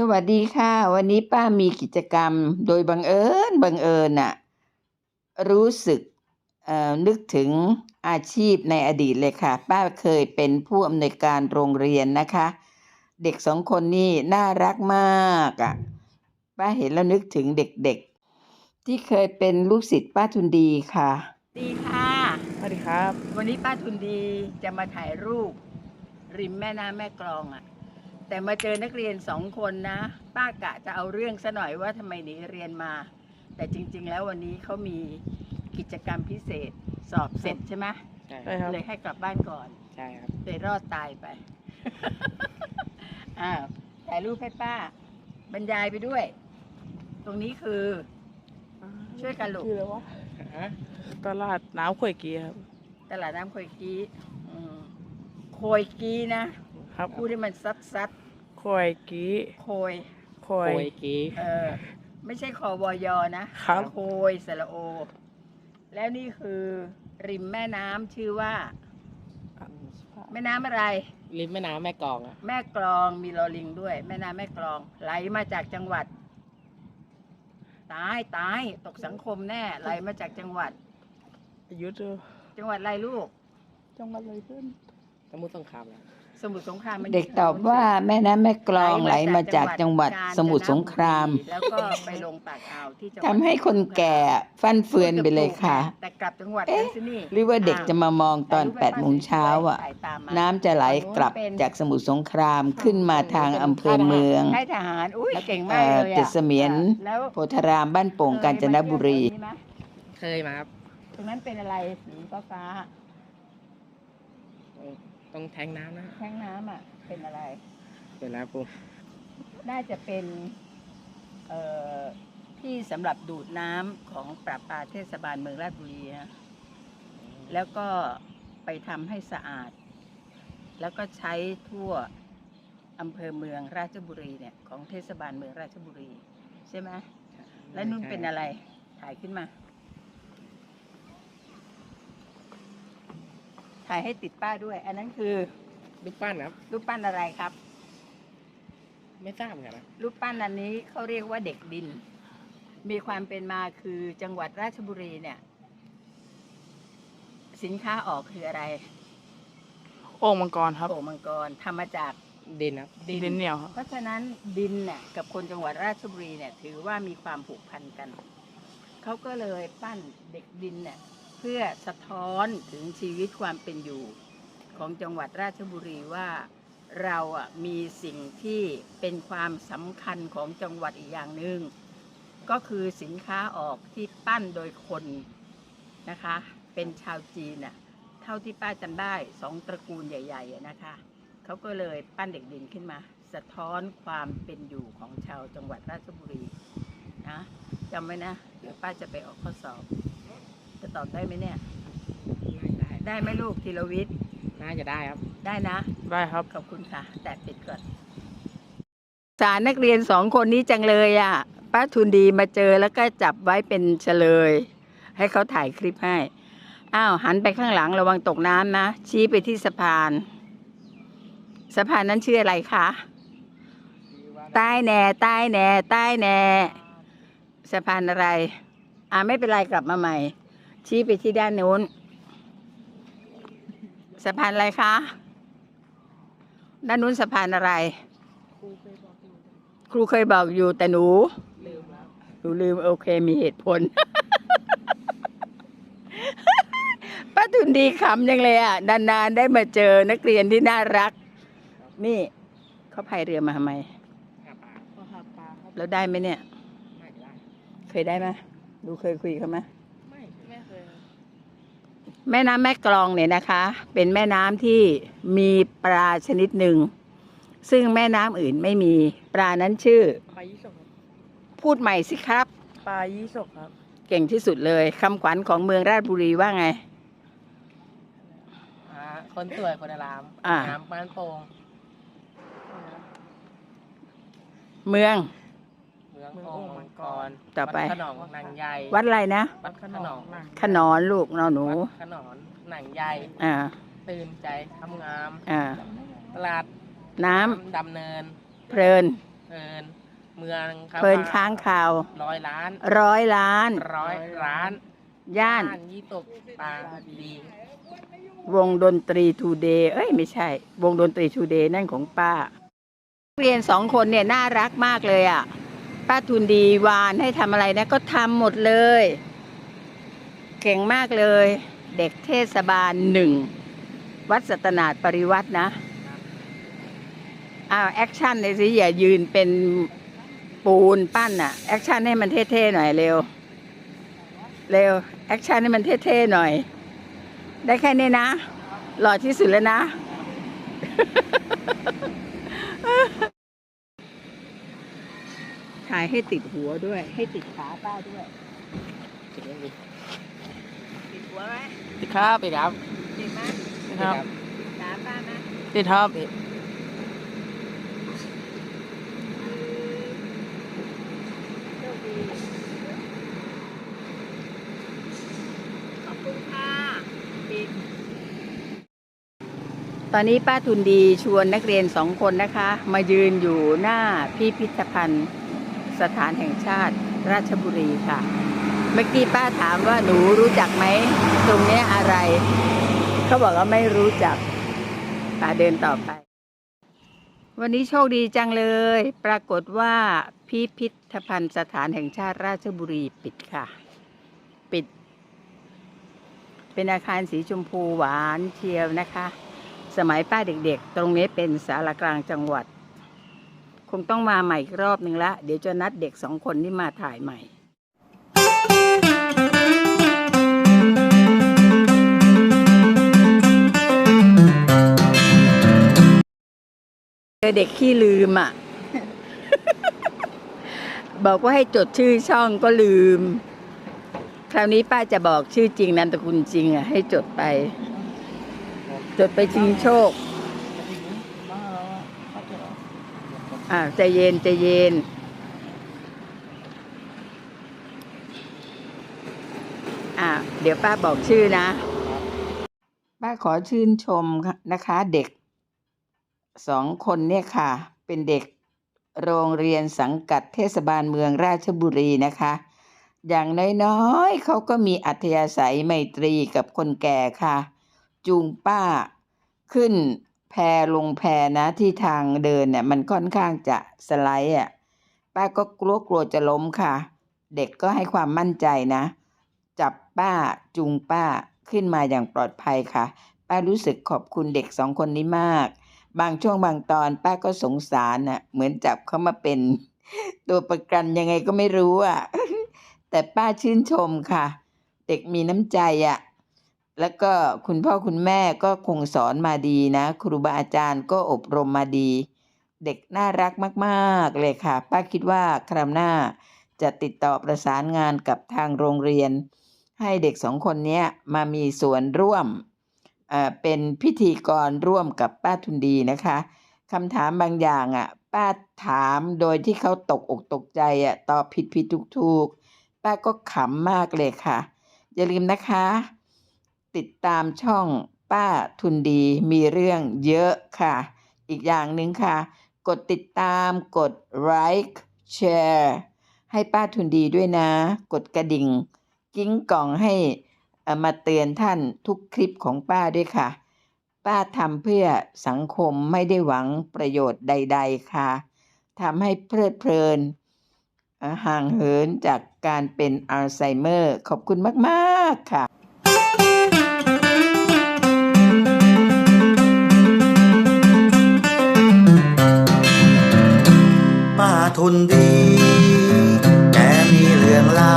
สวัสดีค่ะ วันนี้ป้ามีกิจกรรมโดยบังเอิญบังเอิญน่ะรู้สึกเอ่อนึกถึงอาชีพในอดีตเลยค่ะ ป้าเคยเป็นผู้อำนวยการโรงเรียนนะคะ เด็กสองคนนี่น่ารักมากอะป้าเห็นแล้วนึกถึงเด็กๆ ที่เคยเป็นลูกศิษย์ป้าทุนดีค่ะ ดีค่ะสวัสดีครับ วันนี้ป้าทุนดีจะมาถ่ายรูป ริมแม่น้ำแม่กลองอะ่ะ แต่มาเจอนักเรียนสองคนนะ ป้ากะจะเอาเรื่องซะหน่อยว่าทำไมหนีเรียนมา แต่จริง ๆ แล้ววันนี้เขามีกิจกรรมพิเศษสอบเสร็จใช่ไหมใช่ครับเลยให้กลับบ้านก่อนใช่ครับเลยรอดตายไป อ้าวถ่ายรูปให้ป้า บรรยายไปด้วย ตรงนี้คือช่วยกันลูกคืออะไรวะตลาดน้ำขวยกีครับ ตลาดน้ำโคยกี้อืมโคยกี้นะ ครับ พูดให้มันซัดซัด ขวยกีๆโคยขวยโอยกีเออ ไม่ใช่คอวอยอนะครับ โคยสระโอ แล้วนี่คือริมแม่น้ำชื่อว่า แม่น้ำอะไร ริมแม่น้ำแม่กลองอะแม่กลองมีลอลิงด้วย แม่น้ำแม่กลอง ไหลมาจากจังหวัด ตายตายตกสังคมแน่ไหลมาจากจังหวัด อายุเจอจังหวัดอะไรลูก จังหวัดอะไรขึ้นสมุทรสงครามแล้ว สมุทรสงครามมันเด็กตอบว่าแม่น้ำแม่กลองไหลมาจากจังหวัดกาญจนสมุทรสงครามบุแล้วก็ไปลงปากอ่าวที่จังหวัดทำให้คนแก่ฟั่นเฟือนไปเลยค่ะ แต่กลับจังหวัดเอ๊ะนั้นสินี่ หรือว่าเด็กจะมามองตอนถ่ายรูปแปดโมงเช้าอะถ่ยตามมาน้ำจะไหลกลับจากสมุทรสงครามขึ้นมาทางอำเภอเมืองค่ายทหารอุ้ยเก่งมาเอ่กอเลยติดอะเสมียนแล้วโพธารามบ้านโป่งกาญจนบุรี เคยมาเที่ยวตรงนี้ไหมเคยมาครับตรงนั้นเป็นอะไรสีฟ้าฟ้า ตรงแทงน้ำนะๆแท้งน้ำอะ เป็นอะไรเดี๋ยวแล้วปูน่าจะเป็น เอ่อ ที่สำหรับดูดน้ำของปราปาเทศบาลเมืองราชบุรีนะแล้วก็ไปทำให้สะอาด แล้วก็ใช้ทั่วอำเภอเมืองราชบุรีเนี่ย ของเทศบาลเมืองราชบุรี ใช่ไหมแล้วนุ่นเป็นอะไร ถ่ายขึ้นมา ถ่ายให้ติดป้าด้วย อันนั้นคือรูปปั้นครับ รูปปั้นอะไรครับ ไม่ทราบเหมือนกันนะรูปปั้นอันนี้เขาเรียกว่าเด็กดิน มีความเป็นมาคือจังหวัดราชบุรีเนี่ย สินค้าออกคืออะไรโอ่งมังกรครับ โอ่งมังกรทำมาจาก ดินครับ ดิน ดินเหนียวครับ เพราะฉะนั้นดินเนี่ยกับคนจังหวัดราชบุรีเนี่ย ถือว่ามีความผูกพันกัน เขาก็เลยปั้นเด็กดินเนี่ย เพื่อสะท้อนถึงชีวิตความเป็นอยู่ของจังหวัดราชบุรีว่าเราอะมีสิ่งที่เป็นความสำคัญของจังหวัดอีกอย่างหนึ่งก็คือสินค้าออกที่ปั้นโดยคนนะคะ เป็นชาวจีนน่ะเท่าที่ป้าจำได้สองตระกูลใหญ่ๆนะคะเขาก็เลยปั้นเด็กดินขึ้นมา สะท้อนความเป็นอยู่ของชาวจังหวัดราชบุรีนะจำไว้นะ เดี๋ยวป้าจะไปออกข้อสอบ ตอบได้ไหมเนี่ยน่าจะได้ได้ไหมลูกธีรวิทย์น่าจะได้ครับ ได้นะ ได้ครับ ขอบคุณค่ะ แต่ปิดก่อน สารนักเรียนสองคนนี้จังเลยอะ ป้าทุนดีมาเจอแล้วก็จับไว้เป็นเฉลย ให้เขาถ่ายคลิปให้ อ้าว หันไปข้างหลังระวังตกน้ำนะ ชี้ไปที่สะพาน สะพานนั้นชื่ออะไรคะ ใต้แหน่ ใต้แหน่ ใต้แหน่ สะพานอะไร อ่าไม่เป็นไรกลับมาใหม่ ชี้ไปที่ด้านนู้นสะพานอะไรคะ ด้านนู้นสะพานอะไร ครูเคยบอกอยู่แต่หนูหนูลืมโอเคมีเหตุผลป้าทุนดีขำยังเลยอะ นานๆได้มาเจอนักเรียนที่น่ารัก นี่เขาพายเรือมาทำไมห้าปลาแล้วได้ไหมเนี่ยน่าจะได้เคยได้ไหมดูเคยคุยเขาไหมไม่ไม่เคย แม่น้ำแม่กลองเนี่ยนะคะ เป็นแม่น้ำที่มีปลาชนิดหนึ่ง ซึ่งแม่น้ำอื่นไม่มีปลานั้นชื่อ ปลายี่สกครับพูดใหม่สิครับ ปลายี่สกครับ เก่งที่สุดเลยคำขวัญของเมืองราชบุรีว่าไง อ่าคนสวยคนอารามอ่า น้ำบ้านโป่ง เมือง เมืองโอ่งมังกรต่อไป วัดขนองหนังใหญ่วัดอะไรนะ วัดขนองขนอนลูกนอนหนู วัดขนอนหนังใหญ่อ่า ตื่นใจทำงามอ่า ตลาดน้ดำเนินำเพลิน เพลินเมืองครับเพลินค้างคาว ร้อยล้าน ร้อยล้าน ร้อยล้านย่าน ยี่ตกปลาดีวงดนตรีทูเดย์ เอ้ยไม่ใช่ วงดนตรีทูเดย์นั่นของป้านักเรียนสองคนเนี่ยน่ารักมากเลยอะ ป้าทุนดีวานให้ทำอะไรนะ ก็ทำหมดเลย เก่งมากเลย เด็กเทศบาลหนึ่ง วัดสัตนาดปริวัตินะอ้าวแอคชั่นเลยสิอย่ายืนเป็นปูนปั้นอะแอคชั่นให้มันเท่ๆหน่อยเร็ว เร็ว แอคชั่นให้มันเท่ๆหน่อย ได้แค่นี้นะ หล่อที่สุดแล้วนะ ถ่ายให้ติดหัวด้วย ให้ติดขาป้าด้วย ติดหัวไหมติดครับติดครับติดไหมติดครับ ติดขาป้าไหมติดครับโชคดีขอบคุณค่ะปิด ตอนนี้ป้าทุนดีชวนนักเรียนสองคนนะคะ มายืนอยู่หน้าพิพิธภัณฑ์ สถานแห่งชาติราชบุรีค่ะ เมื่อกี้ป้าถามว่าหนูรู้จักไหม ตรงนี้อะไร เขาบอกว่าไม่รู้จักป้าเดินต่อไป วันนี้โชคดีจังเลย ปรากฏว่าพิพิธภัณฑ์สถานแห่งชาติราชบุรีปิดค่ะ ปิด เป็นอาคารสีชมพูหวานเชียวนะคะ สมัยป้าเด็กๆ ตรงนี้เป็นสารกลางจังหวัด คงต้องมาใหม่อีกรอบหนึ่งละ เดี๋ยวจะนัดเด็กสองคนนี่มาถ่ายใหม่เจอเด็กขี้ลืมอะ บอกว่าให้จดชื่อช่องก็ลืม คราวนี้ป้าจะบอกชื่อจริงนามตระกุลจริงอะ ให้จดไป จดไปชิงโชค อ่าใจเย็นใจเย็น อ่า เดี๋ยวป้าบอกชื่อนะ ป้าขอชื่นชมนะคะเด็กสองคนเนี่ยค่ะ เป็นเด็กโรงเรียนสังกัดเทศบาลเมืองราชบุรีนะคะ อย่างน้อยๆเขาก็มีอัธยาศัยไมตรีกับคนแก่ค่ะ จูงป้าขึ้น แพลงแพนะที่ทางเดินเนี่ยมันค่อนข้างจะสไลด์อะป้าก็กลัวกลัวจะล้มค่ะ เด็กก็ให้ความมั่นใจนะ จับป้าจูงป้าขึ้นมาอย่างปลอดภัยค่ะ ป้ารู้สึกขอบคุณเด็กสองคนนี้มาก บางช่วงบางตอนป้าก็สงสารน่ะ เหมือนจับเขามาเป็น ตัวประกันยังไงก็ไม่รู้อะแต่ป้าชื่นชมค่ะ เด็กมีน้ำใจอะ แล้วก็คุณพ่อคุณแม่ก็คงสอนมาดีนะ ครูบาอาจารย์ก็อบรมมาดี เด็กน่ารักมากๆเลยค่ะ ป้าคิดว่าคราวหน้าจะติดต่อประสานงานกับทางโรงเรียน ให้เด็กสองคนนี้มามีส่วนร่วมเอ่อเป็นพิธีกรร่วมกับป้าทุนดีนะคะคำถามบางอย่างอะป้าถามโดยที่เขาตกอกตกใจอะตอบผิดผิดถูกถูกๆป้าก็ขำมากเลยค่ะ อย่าลืมนะคะ ติดตามช่องป้าทุนดีมีเรื่องเยอะค่ะ อีกอย่างหนึ่งค่ะ กดติดตามกดไลค์แชร์ให้ป้าทุนดีด้วยนะ กดกระดิ่ง กิ้งกล่องให้มาเตือนท่านทุกคลิปของป้าด้วยค่ะ ป้าทำเพื่อสังคมไม่ได้หวังประโยชน์ใด ๆ ค่ะทำให้เพลิดเพลิน ห่างเหินจากการเป็นอัลไซเมอร์ ขอบคุณมาก ๆ ค่ะ ทุนดีแกมีเรื่องเล่า